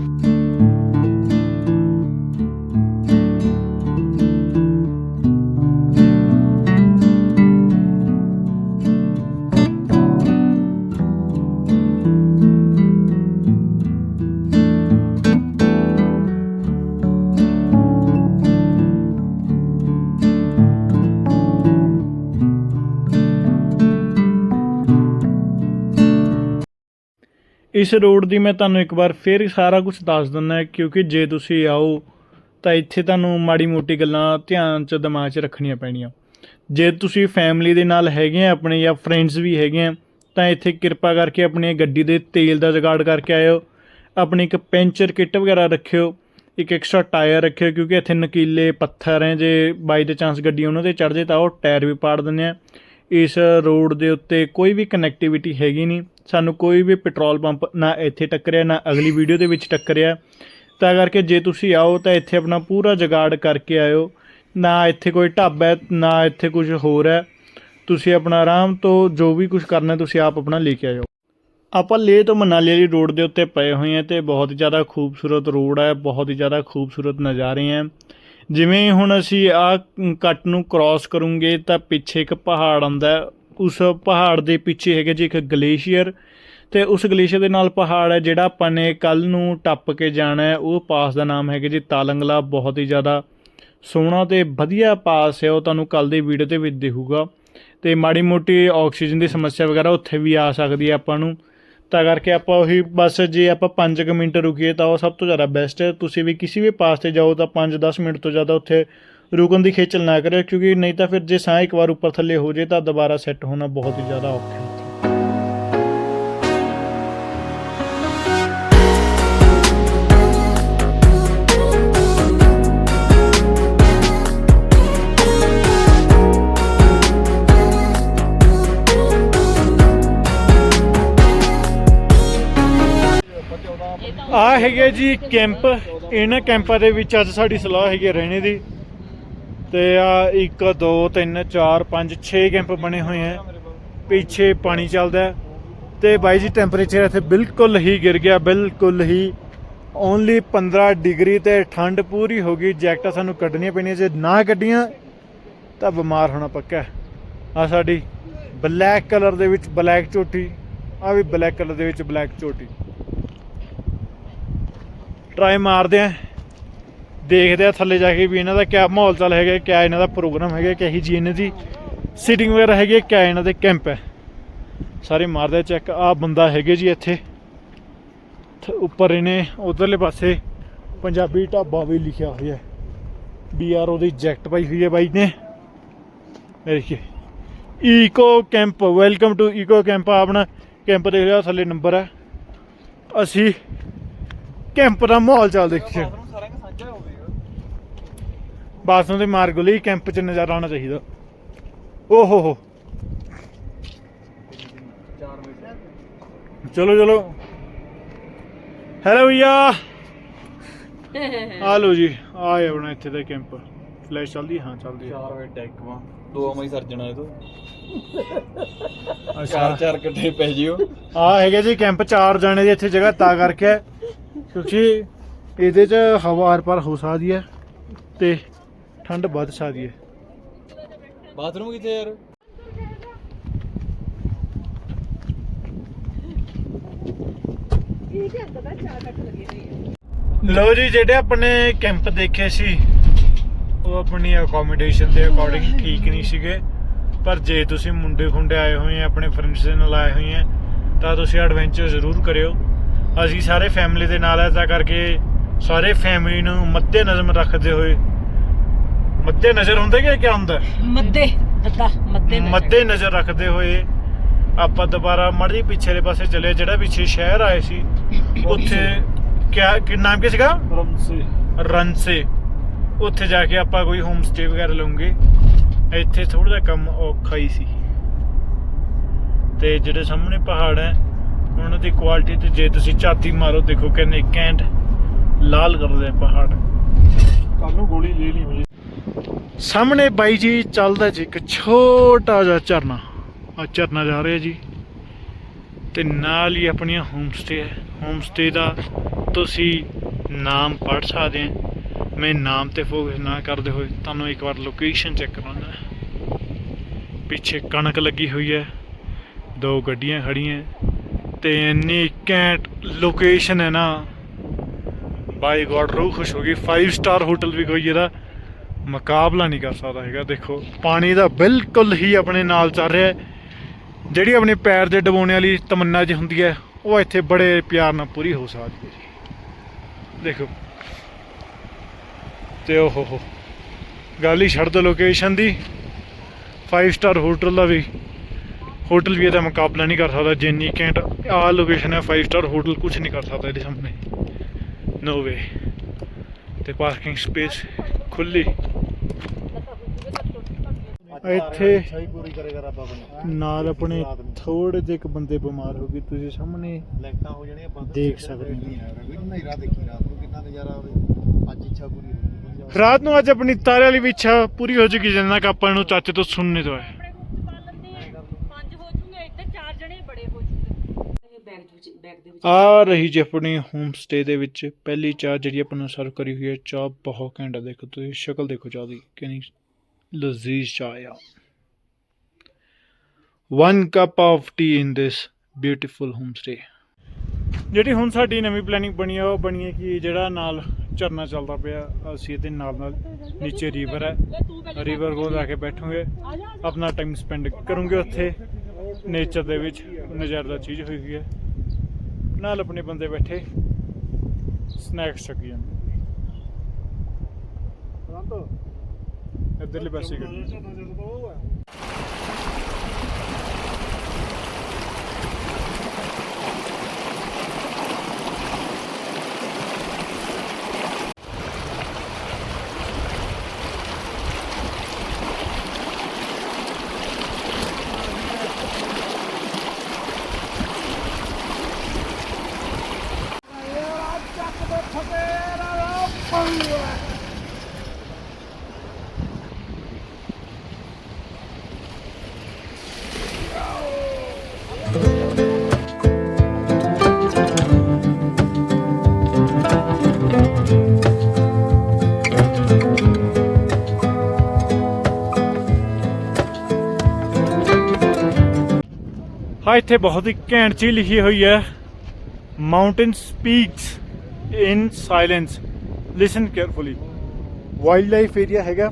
ਇਸ ਰੋਡ ਦੀ ਮੈਂ ਤੁਹਾਨੂੰ ਇੱਕ ਵਾਰ ਫੇਰ ਸਾਰਾ ਕੁਝ ਦੱਸ ਦਿੰਦਾ ਕਿਉਂਕਿ ਜੇ ਤੁਸੀਂ ਆਓ ਤਾਂ ਇੱਥੇ ਤੁਹਾਨੂੰ ਮਾੜੀ ਮੋਟੀ ਗੱਲਾਂ ਧਿਆਨ 'ਚ ਦਿਮਾਗ 'ਚ ਰੱਖਣੀਆਂ ਪੈਣੀਆਂ। ਜੇ ਤੁਸੀਂ ਫੈਮਿਲੀ ਦੇ ਨਾਲ ਹੈਗੇ ਆ ਆਪਣੇ ਜਾਂ ਫਰੈਂਡਸ ਵੀ ਹੈਗੇ ਆ, ਤਾਂ ਇੱਥੇ ਕਿਰਪਾ ਕਰਕੇ ਆਪਣੀ ਗੱਡੀ ਦੇ ਤੇਲ ਦਾ ਜਗਾੜ ਕਰਕੇ ਆਇਓ। ਆਪਣੀ ਇੱਕ ਪੈਂਚਰ ਕਿੱਟ ਵਗੈਰਾ ਰੱਖਿਓ, ਇੱਕ ਐਕਸਟਰਾ ਟਾਇਰ ਰੱਖਿਓ, ਕਿਉਂਕਿ ਇੱਥੇ ਨਕੀਲੇ ਪੱਥਰ ਹੈ ਜੇ ਬਾਈ ਦੇ ਚਾਂਸ ਗੱਡੀ ਉਹਨਾਂ ਤੇ ਚੜ ਜੇ ਤਾਂ ਉਹ ਟਾਇਰ ਵੀ ਪਾੜ ਦਿੰਦੇ ਆ। ਇਸ ਰੋਡ ਦੇ ਉੱਤੇ ਕੋਈ ਵੀ ਕਨੈਕਟੀਵਿਟੀ ਹੈਗੀ ਨਹੀਂ। ਸਾਨੂੰ ਕੋਈ ਵੀ ਪੈਟਰੋਲ ਪੰਪ ਨਾ ਇੱਥੇ ਟੱਕਰਿਆ, ਨਾ ਅਗਲੀ ਵੀਡੀਓ ਦੇ ਵਿੱਚ ਟੱਕਰਿਆ। ਤਾਂ ਕਰਕੇ ਜੇ ਤੁਸੀਂ ਆਓ ਤਾਂ ਇੱਥੇ ਆਪਣਾ ਪੂਰਾ ਜਗਾੜ ਕਰਕੇ ਆਇਓ। ਨਾ ਇੱਥੇ ਕੋਈ ਢਾਬਾ ਹੈ, ਨਾ ਇੱਥੇ ਕੁਝ ਹੋਰ ਹੈ। ਤੁਸੀਂ ਆਪਣਾ ਆਰਾਮ ਤੋਂ ਜੋ ਵੀ ਕੁਝ ਕਰਨਾ ਤੁਸੀਂ ਆਪ ਆਪਣਾ ਲੈ ਕੇ ਆਇਓ। ਆਪਾਂ ਲੇਹ ਤੋਂ ਮਨਾਲੀ ਵਾਲੀ ਰੋਡ ਦੇ ਉੱਤੇ ਪਏ ਹੋਏ ਹਾਂ ਤੇ ਬਹੁਤ ਹੀ ਜ਼ਿਆਦਾ ਖੂਬਸੂਰਤ ਰੋਡ ਹੈ, ਬਹੁਤ ਹੀ ਜ਼ਿਆਦਾ ਖੂਬਸੂਰਤ ਨਜ਼ਾਰੇ ਹੈ। ਜਿਵੇਂ ਹੁਣ ਅਸੀਂ ਆ ਕੱਟ ਨੂੰ ਕ੍ਰਾਸ ਕਰੂੰਗੇ ਤਾਂ ਪਿੱਛੇ ਇੱਕ ਪਹਾੜ ਆਉਂਦਾ ਉਸ ਪਹਾੜ ਦੇ ਪਿੱਛੇ ਹੈਗਾ ਜੀ ਇੱਕ ਗਲੇਸ਼ੀਅਰ ਤੇ ਉਸ ਗਲੇਸ਼ੀਅਰ ਦੇ ਨਾਲ ਪਹਾੜ ਹੈ ਜਿਹੜਾ ਆਪਾਂ ਨੇ ਕੱਲ ਨੂੰ ਟੱਪ ਕੇ ਜਾਣਾ ਹੈ। ਉਹ ਪਾਸ ਦਾ ਨਾਮ ਹੈਗਾ ਜੀ ਤਾਲੰਗਲਾ। ਬਹੁਤ ਹੀ ਜ਼ਿਆਦਾ ਸੋਹਣਾ ਤੇ ਵਧੀਆ ਪਾਸ ਹੈ। ਉਹ ਤੁਹਾਨੂੰ ਕੱਲ ਦੀ ਵੀਡੀਓ ਦੇ ਵਿੱਚ ਦਿਖੂਗਾ। ਤੇ ਮਾੜੀ ਮੋਟੀ ਆਕਸੀਜਨ ਦੀ ਸਮੱਸਿਆ ਵਗੈਰਾ ਉੱਥੇ ਵੀ ਆ ਸਕਦੀ ਹੈ ਆਪਾਂ ਨੂੰ। ਤਾਂ ਕਰਕੇ ਆਪਾਂ ਉਹੀ ਬਸ ਜੇ ਆਪਾਂ 5 ਮਿੰਟ ਰੁਕੀਏ ਤਾਂ ਉਹ ਸਭ ਤੋਂ ਜ਼ਿਆਦਾ ਬੈਸਟ ਹੈ। ਤੁਸੀਂ ਵੀ ਕਿਸੇ ਵੀ ਪਾਸ ਤੇ ਜਾਓ ਤਾਂ 5-10 ਮਿੰਟ ਤੋਂ ਜ਼ਿਆਦਾ ਉੱਥੇ ਰੁਕਣ ਦੀ ਖੇਚਲ ਨਾ ਕਰਿਓ, ਕਿਉਂਕਿ ਨਹੀਂ ਤਾਂ ਫਿਰ ਜੇ ਸਾਹ ਇੱਕ ਵਾਰ ਉੱਪਰ ਥੱਲੇ ਹੋ ਜੇ ਤਾਂ ਦੁਬਾਰਾ ਸੈੱਟ ਹੋਣਾ ਬਹੁਤ ਹੀ ਜ਼ਿਆਦਾ ਔਖਾ ਹੈ। ਆ ਹੈਗੇ ਜੀ ਕੈਂਪ, ਇਹਨਾਂ ਕੈਂਪਾਂ ਦੇ ਵਿੱਚ ਅੱਜ ਸਾਡੀ ਸਲਾਹ ਹੈਗੀ ਹੈ ਰਹਿਣੇ ਦੀ। ਤੇ ਆ 1 2 3 4 5 6 ਕੈਂਪ ਬਣੇ ਹੋਏ ਆ। ਪਿੱਛੇ ਪਾਣੀ ਚੱਲਦਾ ਹੈ। ਤੇ ਬਾਈ ਜੀ ਟੈਂਪਰੇਚਰ ਇੱਥੇ ਬਿਲਕੁਲ ਹੀ ਗਿਰ ਗਿਆ, ਬਿਲਕੁਲ ਹੀ। ਓਨਲੀ 15 ਡਿਗਰੀ ਤੇ ਠੰਡ ਪੂਰੀ ਹੋ ਗਈ। ਜੈਕਟਾਂ ਸਾਨੂੰ ਕੱਢਣੀਆਂ ਪੈਣੀਆਂ, ਜੇ ਨਾ ਕੱਢੀਆਂ, ਤਾਂ ਬਿਮਾਰ ਹੋਣਾ ਪੱਕਾ ਆ ਸਾਡੀ ਬਲੈਕ ਕਲਰ ਦੇ ਵਿੱਚ ਬਲੈਕ ਚੋਟੀ ਆ ਵੀ ਬਲੈਕ ਕਲਰ ਦੇ ਵਿੱਚ ਬਲੈਕ ਚੋਟੀ ਟਰਾਈ ਮਾਰਦੇ ਆ। ਦੇਖਦੇ ਆ ਥੱਲੇ ਜਾ ਕੇ ਵੀ ਇਹਨਾਂ ਦਾ ਕਿਆ ਮਾਹੌਲ ਚੱਲ ਹੈਗਾ ਕਿਆ ਇਹਨਾਂ ਦਾ ਪ੍ਰੋਗਰਾਮ ਹੈਗਾ ਕਿਹੀ ਜੀ ਇਹਨਾਂ ਦੀ ਸਿਟਿੰਗ ਵਗੈਰਾ ਹੈਗੀ ਹੈ, ਕਿਆ ਇਹਨਾਂ ਦੇ ਕੈਂਪ ਹੈ। ਸਾਰੇ ਮਾਰਦੇ ਚੈੱਕ ਆ ਬੰਦਾ ਹੈਗੇ ਜੀ ਇੱਥੇ। ਉੱਪਰ ਇਹਨੇ ਉਧਰਲੇ ਪਾਸੇ ਪੰਜਾਬੀ ਢਾਬਾ ਵੀ ਲਿਖਿਆ ਹੋਇਆ ਬੀ ਆਰ ਓ ਦੀ ਜੈਕਟ ਪਾਈ ਹੋਈ ਹੈ ਬਾਈ ਨੇ। ਦੇਖੀਏ। Eco camp welcome to eco camp ਆਪਣਾ ਕੈਂਪ ਦੇਖ ਲਿਆ ਥੱਲੇ ਨੰਬਰ ਹੈ। ਅਸੀਂ ਕੈਂਪ ਦਾ ਮਾਹੌਲ ਚੱਲ ਦੇਖੀਏ। ਬਾਥਰੂਮ ਦੇ ਮਾਰਗ ਲਈ ਕੈਂਪ 'ਚ ਨਜ਼ਾਰਾ ਆਉਣਾ ਚਾਹੀਦਾ। ਓ ਹੋ ਹੋ। ਚਲੋ ਚਲੋ। ਹੈਲੋ ਭਈਆ। ਆ ਲੋ ਜੀ ਆ ਹੈ ਆਪਣਾ ਇੱਥੇ ਦਾ ਕੈਂਪ। ਫਲੈਸ਼ ਚੱਲਦੀ ਹਾਂ ਚੱਲਦੀ ਹੈ 4 ਵਜੇ ਟੈਕ ਵਾ ਦੋ ਅਮਈ ਸਰਜਣਾ ਇਹ ਤੋਂ। ਅੱਛਾ। ਚਾਰ ਚਾਰ ਇਕੱਠੇ ਪੈ ਜਿਓ। ਆ ਹੈਗੇ ਜੀ ਕੈਂਪ ਚਾਰ ਜਾਣੇ ਦੀ ਇੱਥੇ ਜਗ੍ਹਾ ਤਾਂ ਕਰਕੇ ਹੈ, ਕਿਉਂਕਿ ਇਹਦੇ 'ਚ ਹਵਾ ਆਰ ਪਾਰ ਹੋ ਸਕਦੀ ਹੈ ਤੇ ਠੰਡ ਵੱਧ ਸਕਦੀ ਹੈ। ਬਾਥਰੂਮ ਕਿੱਥੇ ਯਾਰ? ਲੋ ਜੀ ਜਿਹੜੇ ਆਪਣੇ ਕੈਂਪ ਦੇਖੇ ਸੀ ਉਹ ਆਪਣੀ ਅਕੋਮੋਡੇਸ਼ਨ ਦੇ ਅਕੋਰਡਿੰਗ ਠੀਕ ਨਹੀਂ ਸੀਗੇ। ਪਰ ਜੇ ਤੁਸੀਂ ਮੁੰਡੇ ਖੁੰਡੇ ਆਏ ਹੋਏ ਆ ਆਪਣੇ ਫਰੈਂਡਸ ਦੇ ਨਾਲ ਆਏ ਹੋਏ ਆ ਤਾਂ ਤੁਸੀਂ ਐਡਵੈਂਚਰ ਜ਼ਰੂਰ ਕਰਿਓ। ਅਸੀਂ ਸਾਰੇ ਫੈਮਿਲੀ ਦੇ ਨਾਲ ਆ ਤਾਂ ਕਰਕੇ ਸਾਰੇ ਫੈਮਿਲੀ ਨੂੰ ਮੱਦੇ ਨਜ਼ਰ ਰੱਖਦੇ ਹੋਏ ਮੱਦੇ ਨਜ਼ਰ ਹੁੰਦੇ ਕਿ ਕੀ ਹੁੰਦਾ? ਮੱਦੇ ਦੱਦਾ ਮੱਦੇ ਨਜ਼ਰ। ਮੱਦੇ ਨਜ਼ਰ ਰੱਖਦੇ ਹੋਏ ਆਪਾਂ ਦੁਬਾਰਾ ਮੜੀ ਪਿਛਲੇ ਪਾਸੇ ਚਲੇ ਜਿਹੜਾ ਪਿੱਛੇ ਸ਼ਹਿਰ ਆਏ ਸੀ ਉੱਥੇ ਕਿਆ ਕਿ ਨਾਮ ਕੀ ਸੀਗਾ? ਰਮਸੇ ਰਨਸੇ ਉੱਥੇ ਜਾ ਕੇ ਆਪਾਂ ਕੋਈ ਹੋਮ ਸਟੇ ਵਗੈਰਾ ਲਵਾਂਗੇ ਇੱਥੇ ਥੋੜਾ ਜਿਹਾ ਕੰਮ ਔਖਾ ਹੀ ਸੀ। ਤੇ ਜਿਹੜੇ ਸਾਹਮਣੇ ਪਹਾੜ ਹੈ ਉਹਨਾਂ ਦੀ ਕੁਆਲਿਟੀ ਤੇ ਜੇ ਤੁਸੀਂ ਝਾਤੀ ਮਾਰੋ ਦੇਖੋ ਕਿੰਨੇ ਕੈਂਟ ਲਾਲ ਕਰਦੇ ਪਹਾੜ। ਕੱਲ ਨੂੰ ਗੋਲੀ ਲੈ ਲਈ ਮੇਰੀ ਸਾਹਮਣੇ ਬਾਈ ਜੀ ਚੱਲਦਾ ਜੀ ਇੱਕ ਛੋਟਾ ਜਿਹਾ ਝਰਨਾ। ਆ ਝਰਨਾ ਜਾ ਰਿਹਾ ਜੀ। ਤੇ ਨਾਲ ਹੀ ਆਪਣੀਆਂ ਹੋਮ ਸਟੇ ਹੈ। ਹੋਮ ਸਟੇ ਦਾ ਤੁਸੀਂ ਨਾਮ ਪੜ ਸਕਦੇ ਆ। ਮੈਂ ਨਾਮ ਤੇ ਫੋਕਸ ਨਾ ਕਰਦੇ ਹੋਏ ਤੁਹਾਨੂੰ ਇੱਕ ਵਾਰ ਲੋਕੇਸ਼ਨ ਚੈੱਕ ਕਰਾਉਣਾ ਪਿੱਛੇ ਕਣਕ ਲੱਗੀ ਹੋਈ ਹੈ। ਦੋ ਗੱਡੀਆਂ ਖੜੀਆਂ ਤੇ ਇੰਨੀ ਕੈਂਟ ਲੋਕੇਸ਼ਨ ਹੈ ਨਾ। ਬਾਈ ਗੋਡ ਰੂਹ ਖੁਸ਼ ਹੋ ਗਈ। 5 ਸਟਾਰ ਹੋਟਲ ਵੀ ਕੋਈ ਇਹਦਾ ਮੁਕਾਬਲਾ ਨਹੀਂ ਕਰ ਸਕਦਾ ਹੈਗਾ। ਦੇਖੋ, ਪਾਣੀ ਦਾ ਬਿਲਕੁਲ ਹੀ ਆਪਣੇ ਨਾਲ ਚੱਲ ਰਿਹਾ ਜਿਹੜੀ ਆਪਣੇ ਪੈਰ ਦੇ ਡਬੋਣੇ ਵਾਲੀ ਤਮੰਨਾ ਜਿਹੀ ਹੁੰਦੀ ਹੈ, ਉਹ ਇੱਥੇ ਬੜੇ ਪਿਆਰ ਨਾਲ ਪੂਰੀ ਹੋ ਸਕਦੀ ਹੈ ਜੀ। ਦੇਖੋ। ਤੇ ਉਹ ਹੋ ਹੋ। ਗੱਲ ਹੀ ਛੱਡ ਦੋ ਲੋਕੇਸ਼ਨ ਦੀ। 5 ਸਟਾਰ ਹੋਟਲ ਦਾ ਵੀ ਹੋਟਲ ਵੀ ਇਹਦਾ ਮੁਕਾਬਲਾ ਨਹੀਂ ਕਰ ਸਕਦਾ ਜਿੰਨੀ ਘੈਂਟ ਆ ਲੋਕੇਸ਼ਨ ਹੈ 5 ਸਟਾਰ ਹੋਟਲ ਕੁਝ ਨਹੀਂ ਕਰ ਸਕਦਾ ਇਹਦੇ ਸਾਹਮਣੇ। ਨੋ ਵੇ ਤੇ ਪਾਰਕਿੰਗ ਸਪੇਸ ਖੁੱਲੀ ਇੱਥੇ ਨਾਲ ਆਪਣੇ ਥੋੜੇ ਜਿਹੇ ਕੁ ਬੰਦੇ ਬਿਮਾਰ ਹੋ ਗਏ ਤੁਸੀਂ ਸਾਹਮਣੇ ਲਾਈਟਾਂ ਹੋ ਜਾਣੀਆਂ ਬੰਦ। ਦੇਖ ਸਕਦੇ ਹੋ। ਵੀ ਹਨੇਰਾ ਦੇਖੀ ਰਾਤ ਨੂੰ ਕਿੰਨਾ ਨਜ਼ਾਰਾ ਆਵੇ। ਅੱਜ ਇੱਛਾ ਪੂਰੀ ਹੋ ਗਈ ਰਾਤ ਨੂੰ ਅੱਜ ਆਪਣੀ ਤਾਰੇ ਵਾਲੀ ਵੀ ਇੱਛਾ ਪੂਰੀ ਹੋ ਚੁੱਕੀ ਜਿੰਨਾ ਕਿ ਆਪਾਂ ਨੂੰ ਚਾਚੇ ਤੋਂ ਸੁਣਨੇ ਤੋਂ ਹੈ ਪੰਜ ਹੋ ਜੂਗੇ ਇੱਥੇ ਚਾਰ ਜਣੇ ਬੜੇ ਹੋ ਜੂਗੇ ਬੈਗ ਵਿੱਚ ਦੇ ਵਿੱਚ ਆ ਰਹੀ ਜੀ ਆਪਣੀ ਹੋਮ ਸਟੇ ਦੇ ਵਿੱਚ। ਪਹਿਲੀ ਚਾਹ ਜਿਹੜੀ ਆਪਾਂ ਨੂੰ ਸਰਵ ਕਰੀ ਹੋਈ ਹੈ, ਚਾਹ ਬਹੁਤ ਘੈਂਟ ਦੇਖੋ ਤੁਸੀਂ ਸ਼ਕਲ ਦੇਖੋ ਚਾਹ ਦੀ, ਕਿੰਨੀ ਲਜ਼ੀਜ਼ ਚਾਹ ਆ। One cup of tea in this beautiful home stay ਜਿਹੜੀ ਹੁਣ ਸਾਡੀ ਨਵੀਂ ਪਲੈਨਿੰਗ ਬਣੀ ਆ, ਉਹ ਬਣੀ ਹੈ ਕਿ ਜਿਹੜਾ ਨਾਲ ਝਰਨਾ ਚੱਲਦਾ ਪਿਆ, ਅਸੀਂ ਇਹਦੇ ਨਾਲ ਨਾਲ ਨੀਚੇ ਰੀਵਰ ਹੈ ਰੀਵਰ ਕੋਲ ਜਾ ਕੇ ਬੈਠੋਗੇ, ਆਪਣਾ ਟਾਈਮ ਸਪੈਂਡ ਕਰੂੰਗੇ ਉੱਥੇ। ਨੇਚਰ ਦੇ ਵਿੱਚ ਨਜ਼ਾਰਾ ਚੀਜ਼ ਹੋਈ ਹੋਈ ਹੈ। ਨਾਲ ਆਪਣੇ ਬੰਦੇ ਬੈਠੇ ਸਨੈਕਸ ਛਕੀ ਜਾਂਦੇ। ਇੱਧਰਲੇ ਪਾਸੇ ਗੱਡੀ ਹਾਂ ਇੱਥੇ ਬਹੁਤ ਹੀ ਘੈਂਟ ਚੀਜ਼ ਲਿਖੀ ਹੋਈ ਹੈ mountain speaks in silence listen carefully wildlife area ਹੈਗਾ,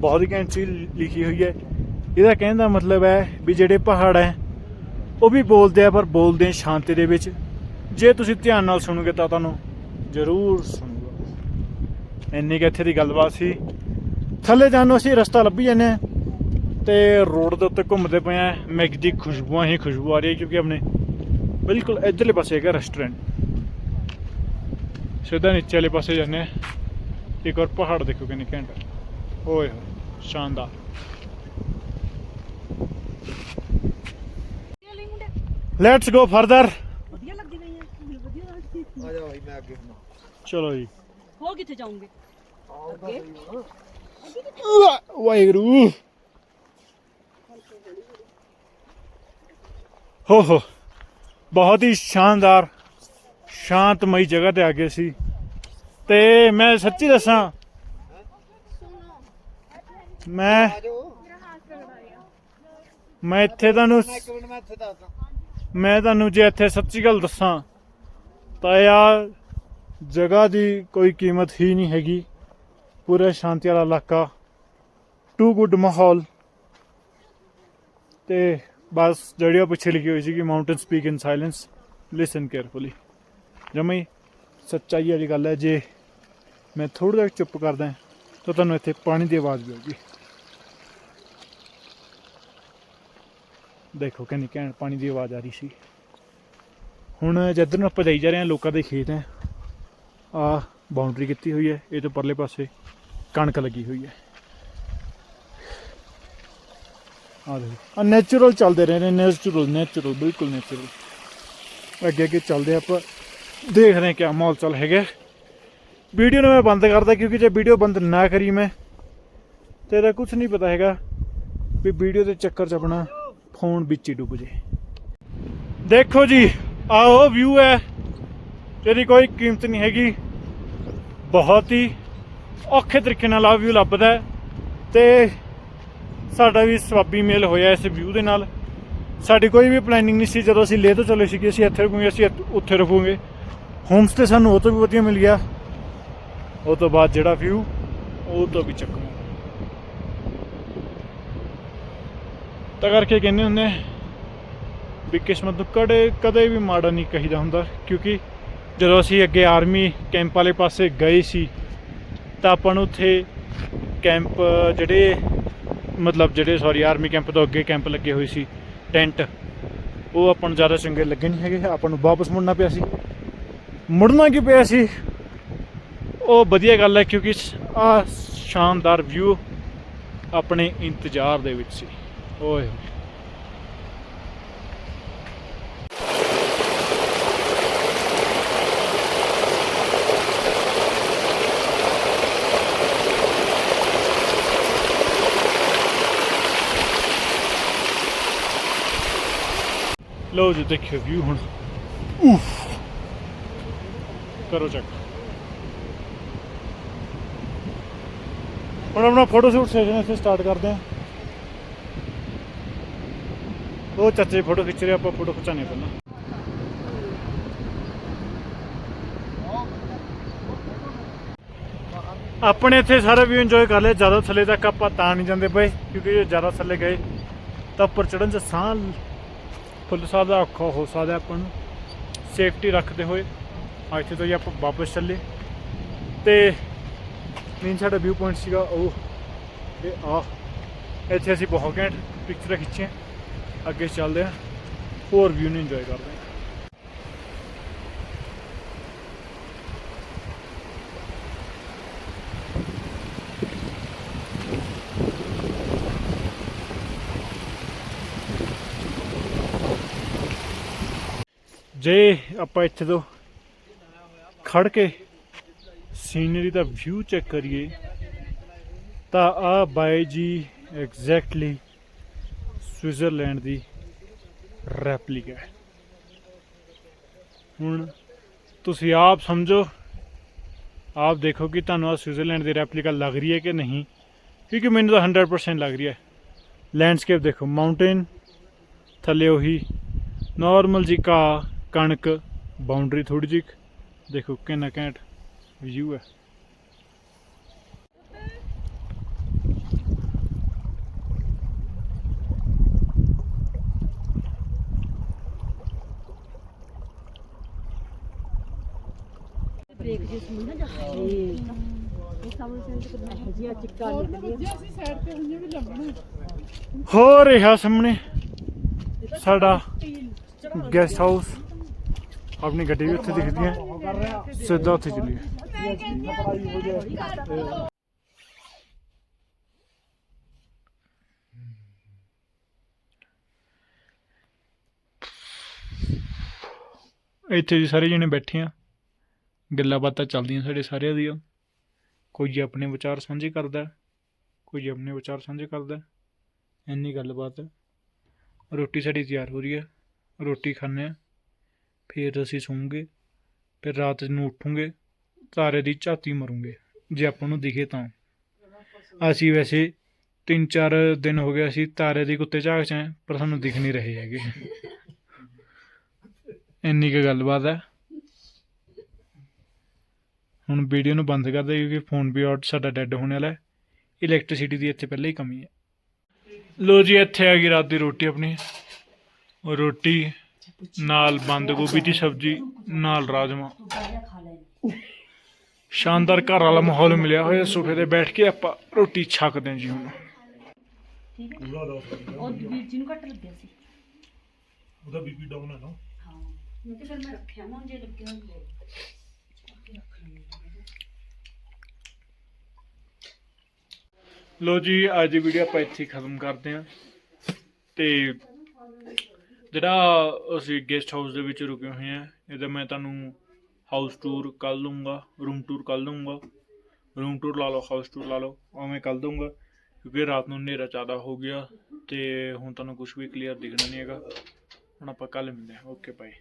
ਬਹੁਤ ਹੀ ਘੈਂਟ ਚੀਜ਼ ਲਿਖੀ ਹੋਈ ਹੈ। ਇਹਦਾ ਕਹਿਣ ਦਾ ਮਤਲਬ ਹੈ ਵੀ ਜਿਹੜੇ ਪਹਾੜ ਹੈ, ਉਹ ਵੀ ਬੋਲਦੇ ਆ, ਪਰ ਬੋਲਦੇ ਸ਼ਾਂਤੀ ਦੇ ਵਿੱਚ। ਜੇ ਤੁਸੀਂ ਧਿਆਨ ਨਾਲ ਸੁਣੋਗੇ ਤਾਂ ਤੁਹਾਨੂੰ ਜ਼ਰੂਰ ਸੁਣੂਗਾ। ਇੰਨੀ ਕਿ ਇੱਥੇ ਦੀ ਗੱਲਬਾਤ ਸੀ। ਥੱਲੇ ਜਾਣ ਨੂੰ ਅਸੀਂ ਰਸਤਾ ਲੱਭੀ ਜਾਂਦੇ ਹਾਂ ਤੇ ਰੋਡ ਦੇ ਉੱਤੇ ਘੁੰਮਦੇ ਪਏ ਆ ਮੈਗੀ ਦੀ ਖੁਸ਼ਬੂਆਂ ਹੀ ਖੁਸ਼ਬੂ ਆ ਰਹੀ ਹੈ ਕਿਉਂਕਿ ਆਪਣੇ ਬਿਲਕੁਲ ਇਧਰਲੇ ਪਾਸੇ ਹੈਗਾ ਰੈਸਟੋਰੈਂਟ ਸਿੱਧਾ ਨੀਚੇ ਵਾਲੇ ਪਾਸੇ ਜਾਂਦੇ ਆ ਇੱਕ ਹੋਰ ਪਹਾੜ ਦੇਖੋ ਕਿੰਨੇ ਘੈਂਟ ਹੈ। ਓਏ ਹੋਏ ਸ਼ਾਨਦਾਰ ਲੈਟਸ ਗੋ ਫਰਦਰ ਵਧੀਆ ਲੱਗਦੀ ਗਈ ਹੈ ਵਧੀਆ ਲੱਗਦੀ ਆ ਜਾ ਭਾਈ ਮੈਂ ਅੱਗੇ ਹੁਣ ਚਲੋ ਜੀ ਹੋ ਕਿੱਥੇ ਜਾਓਗੇ ਅੱਗੇ ਵਾਹਿਗੁਰੂ ਹੋ ਹੋ ਬਹੁਤ ਹੀ ਸ਼ਾਨਦਾਰ ਸ਼ਾਂਤਮਈ ਜਗ੍ਹਾ ਤੇ ਆ ਗਏ ਸੀ। ਤੇ ਮੈਂ ਸੱਚੀ ਦੱਸਾਂ ਮੈਂ ਮੈਂ ਇੱਥੇ ਤੁਹਾਨੂੰ ਮੈਂ ਤੁਹਾਨੂੰ ਜੇ ਇੱਥੇ ਸੱਚੀ ਗੱਲ ਦੱਸਾਂ ਤਾਂ ਯਾਰ ਜਗ੍ਹਾ ਦੀ ਕੋਈ ਕੀਮਤ ਹੀ ਨਹੀਂ ਹੈਗੀ। ਪੂਰਾ ਸ਼ਾਂਤੀ ਵਾਲਾ ਇਲਾਕਾ ਟੂ ਗੁੱਡ ਮਾਹੌਲ। ਤੇ ਬਸ ਜਿਹੜੀ ਉਹ ਪਿੱਛੇ ਲਿਖੀ ਹੋਈ ਸੀ ਕਿ mountain speak in silence listen carefully ਜਮਈ ਸੱਚਾਈ ਵਾਲੀ ਗੱਲ ਹੈ, ਜੇ ਮੈਂ ਥੋੜਾ ਜਿਹਾ ਚੁੱਪ ਕਰਦਾ, ਤਾਂ ਤੁਹਾਨੂੰ ਇੱਥੇ ਪਾਣੀ ਦੀ ਆਵਾਜ਼ ਵੀ ਆਊਗੀ। ਦੇਖੋ ਕਿੰਨੀ ਘੈਂਟ ਪਾਣੀ ਦੀ ਆਵਾਜ਼ ਆ ਰਹੀ ਸੀ। ਹੁਣ ਜਿੱਧਰ ਨੂੰ ਆਪਾਂ ਜਾਈ ਜਾ ਰਹੇ ਹਾਂ, ਲੋਕਾਂ ਦੇ ਖੇਤ ਹੈ, ਆ ਬਾਉਂਡਰੀ ਕੀਤੀ ਹੋਈ ਹੈ, ਇਹ ਤੋਂ ਪਰਲੇ ਪਾਸੇ ਕਣਕ ਲੱਗੀ ਹੋਈ ਹੈ। ਆ ਦੇਖੋ, ਆ ਨੇਚਰਲ ਚੱਲਦੇ ਰਹੇ ਨੇ ਨੇਚਰਲ ਨੇਚਰਲ ਬਿਲਕੁਲ ਨੇਚਰਲ ਅੱਗੇ ਅੱਗੇ ਚੱਲਦੇ ਆਪਾਂ ਦੇਖਦੇ ਹਾਂ ਕਿਆ ਮਾਹੌਲ ਚੱਲ ਹੈਗਾ। ਵੀਡੀਓ ਨੂੰ ਮੈਂ ਬੰਦ ਕਰਦਾ ਕਿਉਂਕਿ ਜੇ ਵੀਡੀਓ ਬੰਦ ਨਾ ਕਰੀ ਮੈਂ, ਤੇ ਇਹਦਾ ਕੁਝ ਨਹੀਂ ਪਤਾ ਹੈਗਾ ਵੀ ਵੀਡੀਓ ਦੇ ਚੱਕਰ 'ਚ ਆਪਣਾ ਫੋਨ ਵਿੱਚ ਹੀ ਡੁੱਬ ਜੇ। ਦੇਖੋ ਜੀ, ਆਹ ਵਿਊ ਹੈ। ਇਹਦੀ ਕੋਈ ਕੀਮਤ ਨਹੀਂ ਹੈਗੀ। ਬਹੁਤ ਹੀ ਔਖੇ ਤਰੀਕੇ ਨਾਲ ਆਹ ਵਿਊ ਲੱਭਦਾ ਹੈ। ਤੇ ਸਾਡਾ ਵੀ ਸਵਾਬੀ ਮੇਲ ਹੋਇਆ ਇਸ ਵਿਊ ਦੇ ਨਾਲ। ਸਾਡੀ ਕੋਈ ਵੀ ਪਲੈਨਿੰਗ ਨਹੀਂ ਸੀ, ਜਦੋਂ ਅਸੀਂ ਲੇਹ ਤੋਂ ਚੱਲੇ ਸੀਗੇ, ਅਸੀਂ ਇੱਥੇ ਰੁਕਾਂਗੇ, ਅਸੀਂ ਉੱਥੇ ਰੁਕਾਂਗੇ। ਹੋਮ ਸਟੇ ਸਾਨੂੰ ਉਹ ਤੋਂ ਵੀ ਵਧੀਆ ਮਿਲ ਗਿਆ ਉਹ ਤੋਂ ਬਾਅਦ ਜਿਹੜਾ ਵਿਊ ਉਹ ਤੋਂ ਵੀ ਚੱਕੂ ਤਾਂ ਕਰਕੇ ਕਹਿੰਦੇ ਹੁੰਦੇ ਵੀ ਕਿਸਮਤ ਨੂੰ ਕਦੇ ਕਦੇ ਵੀ ਮਾੜਾ ਨਹੀਂ ਕਹੀਦਾ ਹੁੰਦਾ, ਕਿਉਂਕਿ ਜਦੋਂ ਅਸੀਂ ਅੱਗੇ ਆਰਮੀ ਕੈਂਪ ਵਾਲੇ ਪਾਸੇ ਗਏ ਸੀ, ਤਾਂ ਆਪਾਂ ਨੂੰ ਉੱਥੇ ਕੈਂਪ ਜਿਹੜੇ, ਮਤਲਬ ਜਿਹੜੇ ਸੌਰੀ ਆਰਮੀ ਕੈਂਪ ਤੋਂ ਅੱਗੇ ਕੈਂਪ ਲੱਗੇ ਹੋਏ ਸੀ, ਟੈਂਟ, ਉਹ ਆਪਾਂ ਨੂੰ ਜ਼ਿਆਦਾ ਚੰਗੇ ਲੱਗੇ ਨਹੀਂ ਹੈਗੇ। ਆਪਾਂ ਨੂੰ ਵਾਪਸ ਮੁੜਨਾ ਪਿਆ ਸੀ। ਮੁੜਨਾ ਕੀ ਪਿਆ ਸੀ? ਉਹ ਵਧੀਆ ਗੱਲ ਹੈ ਕਿਉਂਕਿ ਆ ਸ਼ਾਨਦਾਰ ਵਿਊ ਆਪਣੇ ਇੰਤਜ਼ਾਰ ਦੇ ਵਿੱਚ ਸੀ। ਓਏ ਲਓ ਜੀ ਦੇਖਿਓ ਵਿਊ ਹੁਣ। ਉਫ। ਕਰੋ ਚੈੱਕ ਹੁਣ ਆਪਣਾ ਫੋਟੋ ਸ਼ੂਟ ਸੈਸ਼ਨ ਇੱਥੇ ਸਟਾਰਟ ਕਰਦੇ ਹਾਂ। ਉਹ ਚਾਚੇ ਫੋਟੋ ਖਿੱਚ ਰਹੇ, ਆਪਾਂ ਫੋਟੋ ਖਿਚਾਣੇ ਪਹਿਲਾਂ। ਆਪਣੇ ਇੱਥੇ ਸਾਰਾ ਵੀ ਇੰਜੋਏ ਕਰ ਲਿਆ, ਜ਼ਿਆਦਾ ਥੱਲੇ ਤੱਕ ਆਪਾਂ ਤਾਂ ਨਹੀਂ ਜਾਂਦੇ ਪਏ ਕਿਉਂਕਿ ਜੇ ਜ਼ਿਆਦਾ ਥੱਲੇ ਗਏ, ਤਾਂ ਉੱਪਰ ਚੜਨ 'ਚ ਸਾਹ ਫੁੱਲ ਸਾਹ ਦਾ ਔਖਾ ਹੋ ਸਕਦਾ ਆਪਾਂ ਨੂੰ। ਸੇਫਟੀ ਰੱਖਦੇ ਹੋਏ। ਇੱਥੇ ਤੋਂ ਹੀ ਆਪਾਂ ਵਾਪਸ ਚੱਲੇ। ਤੇ ਮੇਨ ਸਾਡਾ ਵਿਊ ਪੁਆਇੰਟ ਸੀਗਾ, ਉਹ ਇਹ ਆ ਇੱਥੇ ਅਸੀਂ ਬਹੁਤ ਘੈਂਟ ਪਿਕਚਰਾਂ ਖਿੱਚੀਆਂ ਅੱਗੇ ਚੱਲਦੇ ਹਾਂ ਹੋਰ ਵਿਊ ਨੂੰ ਇੰਜੋਏ ਕਰਦੇ ਹਾਂ ਜੇ ਆਪਾਂ ਇੱਥੇ ਤੋਂ ਖੜ ਕੇ ਸੀਨਰੀ ਦਾ ਵਿਊ ਚੈੱਕ ਕਰੀਏ, ਤਾਂ ਆ ਬਾਈ ਜੀ ਐਗਜ਼ੈਕਟਲੀ ਸਵਿਟਜ਼ਰਲੈਂਡ ਦੀ ਰੈਪਲੀਕਾ ਹੈ। ਹੁਣ ਤੁਸੀਂ ਆਪ ਸਮਝੋ, ਆਪ ਦੇਖੋ ਕਿ ਤੁਹਾਨੂੰ ਆ ਸਵਿਟਜ਼ਰਲੈਂਡ ਦੀ ਰੈਪਲੀਕਾ ਲੱਗ ਰਹੀ ਹੈ ਕਿ ਨਹੀਂ, ਕਿਉਂਕਿ ਮੈਨੂੰ ਤਾਂ 100% ਲੱਗ ਰਹੀ ਹੈ। ਲੈਂਡਸਕੇਪ ਦੇਖੋ ਮਾਊਂਟੇਨ ਥੱਲੇ ਉਹੀ ਨਾਰਮਲ ਜੀ ਕਾ ਕਣਕ ਬਾਉਂਡਰੀ ਥੋੜੀ ਜਿਹੀ ਦੇਖੋ ਕਿੰਨਾ ਘੈਂਟ ਵਿਊ ਹੈ। ਬ੍ਰੇਕ ਜੇ ਸੁਣੀ ਨਾ ਜਾ ਇਹ ਸਮਝ ਸੈਂਸ ਕਰਨਾ ਹਜੀਆ ਚਿੱਕਾ ਨਿਕਲਿਆ ਅਸੀਂ ਸਾਈਡ ਤੇ ਹੋਈਆਂ ਵੀ ਲੰਮਣਾ ਹੋ ਰਿਹਾ ਸਾਹਮਣੇ ਸਾਡਾ ਗੈਸਟ ਹਾਊਸ ਆਪਣੀ ਗੱਡੀ ਵੀ ਉੱਥੇ ਦਿਖਦੀ ਹੈ। ਸਿੱਧਾ ਉੱਥੇ ਚੱਲੀਏ। ਇੱਥੇ ਜੀ ਸਾਰੇ ਜਣੇ ਬੈਠੇ ਆ। ਗੱਲਾਂ ਬਾਤਾਂ ਚੱਲਦੀਆਂ ਸਾਡੇ ਸਾਰਿਆਂ ਦੀਆਂ। ਕੋਈ ਆਪਣੇ ਵਿਚਾਰ ਸਾਂਝੇ ਕਰਦਾ ਹੈ, ਕੋਈ ਆਪਣੇ ਵਿਚਾਰ ਸਾਂਝੇ ਕਰਦਾ ਇੰਨੀ ਗੱਲਬਾਤ ਰੋਟੀ ਸਾਡੀ ਤਿਆਰ ਹੋ ਰਹੀ ਹੈ। ਰੋਟੀ ਖਾਂਦੇ ਆ ਫਿਰ ਅਸੀਂ ਸੌਂਗੇ ਫਿਰ ਰਾਤ ਨੂੰ ਉੱਠੂਗੇ ਤਾਰੇ ਦੀ ਝਾਤੀ ਮਾਰੂਗੇ, ਜੇ ਆਪਾਂ ਨੂੰ ਦਿਖੇ ਤਾਂ। ਅਸੀਂ ਵੈਸੇ ਤਿੰਨ ਚਾਰ ਦਿਨ ਹੋ ਗਏ ਅਸੀਂ ਤਾਰੇ ਦੀ ਕੁੱਤੇ ਝਾਕ ਚ ਆਏ, ਪਰ ਸਾਨੂੰ ਦਿਖ ਨਹੀਂ ਰਹੇ ਹੈਗੇ। ਇੰਨੀ ਕੁ ਗੱਲਬਾਤ ਹੈ। ਹੁਣ ਵੀਡੀਓ ਨੂੰ ਬੰਦ ਕਰਦੇ ਕਿਉਂਕਿ ਫੋਨ ਵੀ ਆਊਟ ਸਾਡਾ ਡੈੱਡ ਹੋਣ ਵਾਲਾ ਹੈ। ਇਲੈਕਟ੍ਰਿਸਿਟੀ ਦੀ ਇੱਥੇ ਪਹਿਲਾਂ ਹੀ ਕਮੀ ਹੈ। ਲੋ ਜੀ, ਇੱਥੇ ਆ ਗਈ ਰਾਤ ਦੀ ਰੋਟੀ ਆਪਣੀ। ਉਹ ਰੋਟੀ ਨਾਲ ਬੰਦ ਗੋਭੀ ਦੀ ਸਬਜ਼ੀ ਨਾਲ ਰਾਜਮਾ ਸ਼ਾਨਦਾਰ ਘਰ ਵਾਲਾ ਮਾਹੌਲ ਮਿਲਿਆ ਹੋਇਆ ਸੋਫੇ ਤੇ ਬੈਠ ਕੇ ਆਪਾਂ ਰੋਟੀ ਛਕਦੇ ਹਾਂ ਜੀ ਹੁਣ। ਉਹ ਵੀਰ ਜੀ ਨੂੰ ਘੱਟ ਲੱਗਿਆ ਸੀ ਉਹਦਾ ਬੀਪੀ ਡਾਊਨ ਹੈ ਨਾ। ਹਾਂ ਮੈਂ ਕਿਹਾ ਫਿਰ ਮੈਂ ਰੱਖਿਆ ਨਾ ਜੇ ਲੱਗਿਆ ਹੋਇਆ ਲੋ ਜੀ ਅੱਜ ਵੀਡੀਓ ਆਪਾਂ ਇੱਥੇ ਖਤਮ ਕਰਦੇ ਹਾਂ। ਤੇ ਜਿਹੜਾ ਅਸੀਂ ਗੈਸਟ ਹਾਊਸ ਦੇ ਵਿੱਚ ਰੁਕੇ ਹੋਏ ਹਾਂ, ਇਹਦਾ ਮੈਂ ਤੁਹਾਨੂੰ ਹਾਊਸ ਟੂਰ ਕਰ ਦੂੰਗਾ ਰੂਮ ਟੂਰ ਕਰ ਦੂੰਗਾ ਰੂਮ ਟੂਰ ਲਾ ਲਓ ਹਾਊਸ ਟੂਰ ਲਾ ਲਓ, ਉਵੇਂ ਕਰ ਦੂੰਗਾ ਕਿਉਂਕਿ ਰਾਤ ਨੂੰ ਹਨੇਰਾ ਜ਼ਿਆਦਾ ਹੋ ਗਿਆ ਤੇ ਹੁਣ ਤੁਹਾਨੂੰ ਕੁਝ ਵੀ ਕਲੀਅਰ ਦਿਖਣਾ ਨਹੀਂ ਹੈਗਾ। ਹੁਣ ਆਪਾਂ ਕੱਲ ਮਿਲਦੇ ਹਾਂ। Okay bye